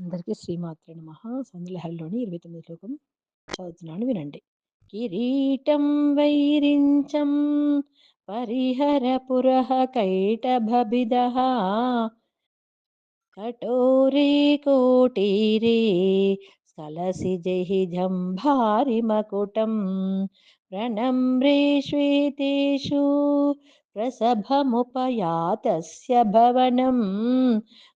అందరికీ శ్రీమాత్ర నమ. సందలహల్లోని ఇరవై తొమ్మిది శ్లోకం చదువుతున్నాను వినండి. కిరీటం వైరించం పరిహర పురహ కైటభిద కటోరే కోటీరే కలసి జహి జంభారి మకుటం. ప్రణమ్రేష్వేతేషు ప్రసభముపయాతస్య భవనం.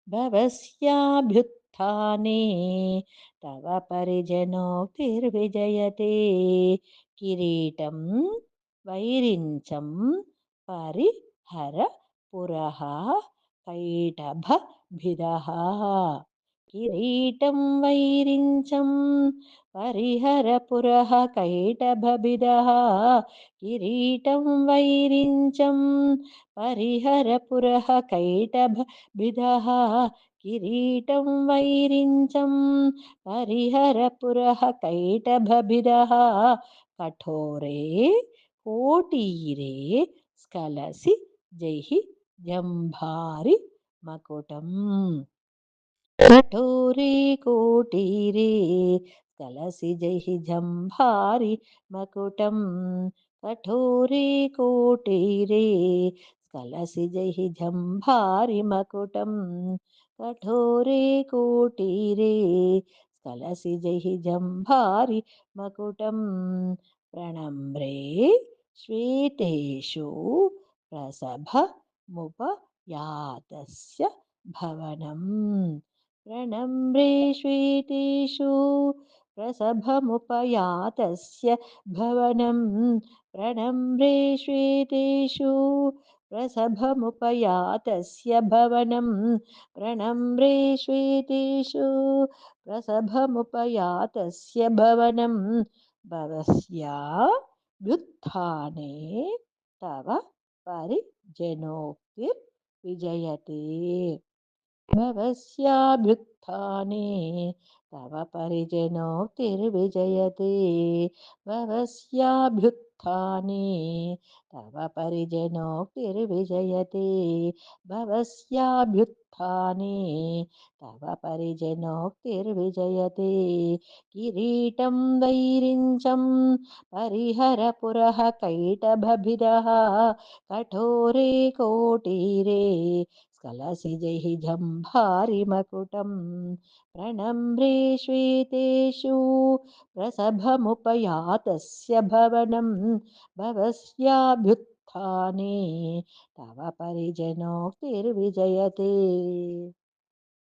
భవస్యాభ్యుత్ भवस्याभ्युत्थाने तव परिजनोक्तिर्विजयते किरीटं वैरिञ्चं परिहर पुरः कैटभभिदः किरीटं वैरिञ्चं परिहरपुरः कैटभभिदः किरीटं वैरिञ्चं परिहरपुरः कैटभभिदः किरीटं वैरिञ्चं परिहरपुरः कैटभभिदः कठोरे कोटीरे स्खलसि जैहि जम्भारि मकुटम् कठोरे कोटीरे कलसि जहि जम्भारि मकुटं, कठोरे कोटीरे कलसि जहि जम्भारि मकुटं, कठोरे कोटीरे कलसि जहि जम्भारि मकुटं, प्रणम्रे श्वेतेषु प्रसभमुपयातस्य भवनम्। प्रणम्रेष्विषु प्रसभमुपयातस्य भवनं प्रणम्रेष्विषु प्रसभमुपयातस्य भवनं प्रणम्रेष्विषु प्रसभमुपयातस्य भवनं भवस्या व्युत्थाने तव परिजनोक्तिर्विजयते। भवस्याभ्युत्थाने, तव परिजनोक्तिर्विजयते भवस्याभ्युत्थाने, तव परिजनोक्तिर्विजयते भवस्याभ्युत्थाने, तव परिजनोक्तिर्विजयते किरीटं, वैरिञ्चं, परिहरपुरः कैटभभिदः, कठोरे, कोटीरे स्खलसि जहि जम्भारिमकुटं प्रणम्रे श्वेतेषु प्रसभमुपयातस्य भवनं भवस्याभ्युत्थाने तव परिजनोक्तिर्विजयते